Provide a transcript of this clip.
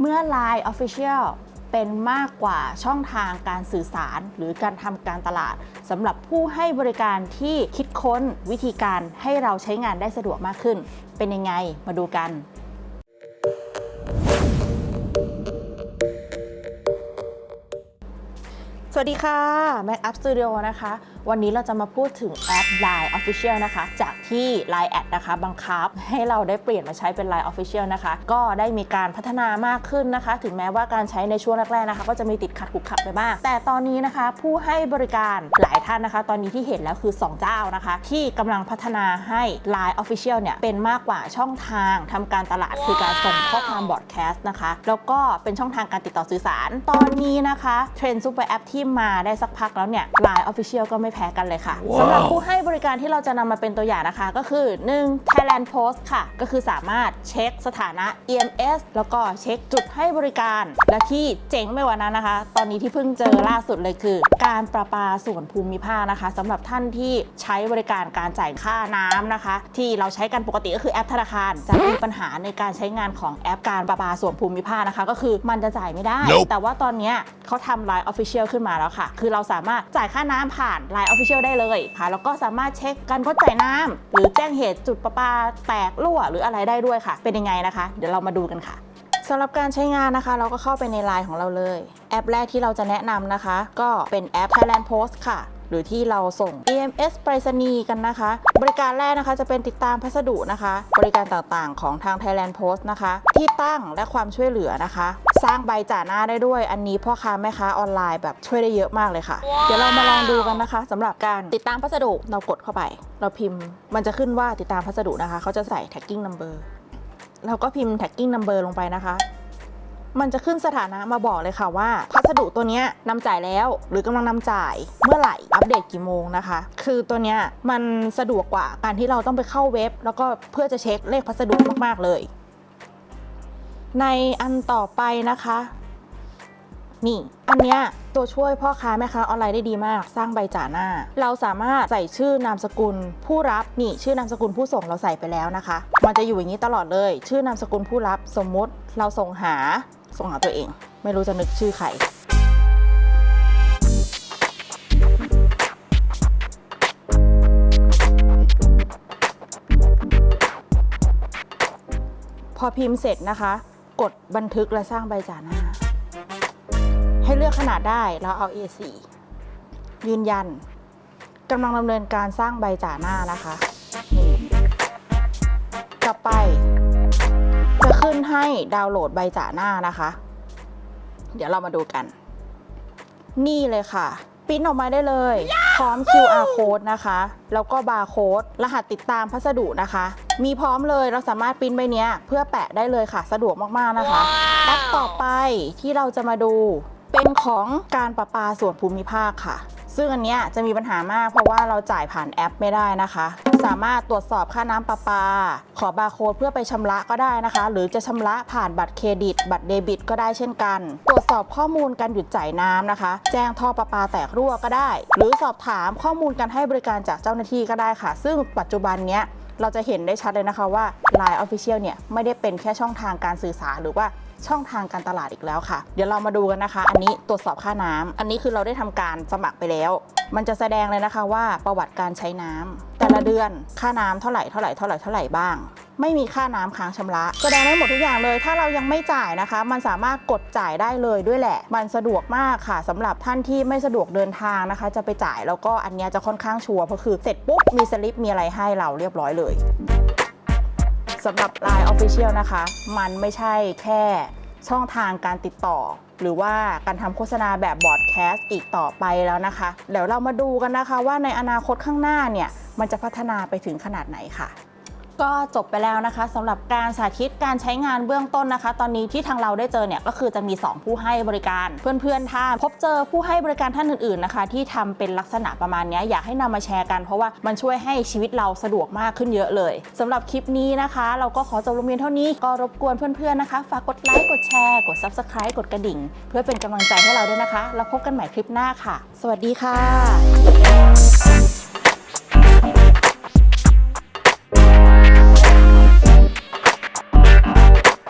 เมื่อ Line Official เป็นมากกว่าช่องทางการสื่อสารหรือการทำการตลาดสำหรับผู้ให้บริการที่คิดค้นวิธีการให้เราใช้งานได้สะดวกมากขึ้น เป็นยังไงมาดูกันสวัสดีค่ะ Mac App Studio นะคะ วันนี้เราจะมาพูดถึงแอป Line Official นะคะ จากที่ Line แอดนะคะ บังคับให้เราได้เปลี่ยนมาใช้เป็น Line Official นะคะ ก็ได้มีการพัฒนามากขึ้นนะคะ ถึงแม้ว่าการใช้ในช่วงแรกๆนะคะ ก็จะมีติดขัดขุกขับไปบ้าง แต่ตอนนี้นะคะ ผู้ให้บริการหลายท่านนะคะ ตอนนี้ที่เห็นแล้วคือ 2 เจ้านะคะ ที่กำลังพัฒนาให้ Line Official เนี่ยเป็นมากกว่าช่องทางทำการตลาดคือการส่งข้อความบอดแคสต์นะคะ แล้วก็เป็นช่องทางการติดต่อสื่อสาร ตอนนี้นะคะเทรนด์ซูเปอร์แอปที่มาได้สักพักแล้วเนี่ย Line Official ก็ไม่แพ้กันเลยค่ะว้าวสำหรับผู้ให้บริการที่เราจะนำมาเป็นตัวอย่างนะคะ ก็คือ 1. Thailand Post ค่ะ ก็คือสามารถเช็คสถานะ EMS แล้วก็เช็คจุดให้บริการ และที่เจ๋งไปกว่านั้นนะคะ ตอนนี้ที่เพิ่งเจอล่าสุดเลยคือ การประปาส่วนภูมิภาคนะคะสำหรับท่านที่ใช้บริการการจ่ายค่าน้ำนะคะ ที่เราใช้กันปกติก็คือแอปธนาคาร จะมีปัญหาในการใช้งานของแอปการประปาส่วนภูมิภาคนะคะ ก็คือมันจะจ่ายไม่ได้ Nope แต่ว่าตอนเนี้ยเขาทำ Line Official ขึ้นมาแล้วค่ะ คือเราสามารถจ่ายค่าน้ำผ่าน Line Official ได้เลยค่ะ แล้วก็สามารถเช็คการกดจ่ายน้ำหรือแจ้งเหตุจุดประปาแตกรั่วหรืออะไรได้ด้วยค่ะ เป็นยังไงนะคะ เดี๋ยวเรามาดูกันค่ะสำหรับการใช้งานนะคะ เราก็เข้าไปในไลน์ของเราเลย แอปแรกที่เราจะแนะนำนะคะ ก็เป็นแอป Thailand Post ค่ะ หรือที่เราส่ง EMS ไปรษณีย์กันนะคะ บริการแรกนะคะจะเป็นติดตามพัสดุนะคะ บริการต่างๆ ของทาง Thailand Post นะคะ ที่ตั้งและความช่วยเหลือนะคะ สร้างใบจ่าหน้าได้ด้วย อันนี้พ่อค้าแม่ค้าออนไลน์แบบช่วยได้เยอะมากเลยค่ะ เดี๋ยวเรามาลองดูกันนะคะสำหรับการติดตามพัสดุเรากดเข้าไป เราพิมพ์ มันจะขึ้นว่าติดตามพัสดุนะคะเขาจะใส่ tagging number เราก็พิมพ์ tagging number ลงไปนะคะ มันจะขึ้นสถานะมาบอกเลยค่ะว่า พัสดุตัวนี้นำจ่ายแล้ว หรือกำลังนำจ่ายเมื่อไหร่อัปเดตกี่โมงนะคะ คือตัวนี้มันสะดวกกว่าการที่เราต้องไปเข้าเว็บ แล้วก็เพื่อจะเช็คเลขพัสดุมากๆเลย ในอันต่อไปนะคะนี่ อันเนี้ยตัวช่วยพ่อค้าแม่ค้าออนไลน์ได้ดีมาก สร้างใบจ่าหน้า เราสามารถใส่ชื่อนามสกุลผู้รับนี่ชื่อนามสกุลผู้ส่งเราใส่ไปแล้วนะคะ มันจะอยู่อย่างนี้ตลอดเลย ชื่อนามสกุลผู้รับสมมติเราส่งหา ส่งหาตัวเอง ไม่รู้จะนึกชื่อใครพอพิมพ์เสร็จนะคะ กดบันทึกและสร้างใบจ่าหน้า ให้เลือกขนาดได้แล้วเอา A4 ยืนยันกำลังดำเนินการสร้างใบจ่าหน้านะคะนี่ต่อไป นให้ดาวน์โหลดใบจ่าหน้านะคะ เดี๋ยวเรามาดูกัน นี่เลยค่ะปริ้นออกมาได้เลย พร้อม QR code นะคะ แล้วก็บาร์โค้ดรหัสติดตามพัสดุนะคะ มีพร้อมเลยเราสามารถปริ้นใบเนี้ยเพื่อแปะได้เลยค่ะ สะดวกมากๆนะคะแอปต่อไปที่เราจะมาดู เป็นของการประปาส่วนภูมิภาคค่ะ ซึ่งอันเนี้ยจะมีปัญหามากเพราะว่าเราจ่ายผ่านแอปไม่ได้นะคะ สามารถตรวจสอบค่าน้ำประปา ขอบาร์โค้ดเพื่อไปชำระก็ได้นะคะ หรือจะชำระผ่านบัตรเครดิต บัตรเดบิต ก็ได้เช่นกัน ตรวจสอบข้อมูลการหยุดจ่ายน้ำนะคะ แจ้งท่อประปาแตกรั่วก็ได้ หรือสอบถามข้อมูลการให้บริการจากเจ้าหน้าที่ก็ได้ค่ะ ซึ่งปัจจุบันเนี้ยเราจะเห็นได้ชัดเลยนะคะว่า Line Official เนี่ยไม่ได้เป็นแค่ช่องทางการสื่อสารหรือว่าช่องทางการตลาดอีกแล้วค่ะ เดี๋ยวเรามาดูกันนะคะ อันนี้ตรวจสอบค่าน้ำอันนี้คือเราได้ทำการสมัครไปแล้ว มันจะแสดงเลยนะคะว่าประวัติการใช้น้ำแต่ ละเดือน ค่าน้ำเท่าไหร่เท่าไหร่เท่าไหร่เท่าไหร่บ้าง ไม่มีค่าน้ำค้างชำระแสดงได้หมดทุกอย่างเลย ถ้าเรายังไม่จ่ายนะคะ มันสามารถกดจ่ายได้เลยด้วยแหละ มันสะดวกมากค่ะสำหรับท่านที่ไม่สะดวกเดินทางนะคะ จะไปจ่ายแล้วก็อันเนี้ยจะค่อนข้างชัวร์เพราะคือเสร็จปุ๊บมีสลิปมีอะไรให้เราเรียบร้อยเลยสำหรับ Line Official นะคะ มันไม่ใช่แค่ ช่องทางการติดต่อ หรือว่าการทำโฆษณาแบบบอร์ดแคสต์อีกต่อไปแล้วนะคะ เดี๋ยวเรามาดูกันนะคะว่าในอนาคตข้างหน้าเนี่ยมันจะพัฒนาไปถึงขนาดไหนค่ะ ก็จบไปแล้วนะคะสำหรับการสาธิตการใช้งานเบื้องต้นนะคะ ตอนนี้ที่ทางเราได้เจอเนี่ยก็คือจะมี 2 ผู้ให้บริการ เพื่อนๆถ้าพบเจอผู้ให้บริการท่านอื่นๆนะคะ ที่ทำเป็นลักษณะประมาณนี้อยากให้นำมาแชร์กันเพราะว่ามันช่วยให้ชีวิตเราสะดวกมากขึ้นเยอะเลยสำหรับคลิปนี้นะคะ เราก็ขอจบลงเพียงเท่านี้ก็รบกวนเพื่อนๆนะคะ ฝากกดไลค์กดแชร์กด Subscribe กดกระดิ่ง เพื่อเป็นกำลังใจให้เราด้วยนะคะ แล้วพบกันใหม่คลิปหน้าค่ะ สวัสดีค่ะ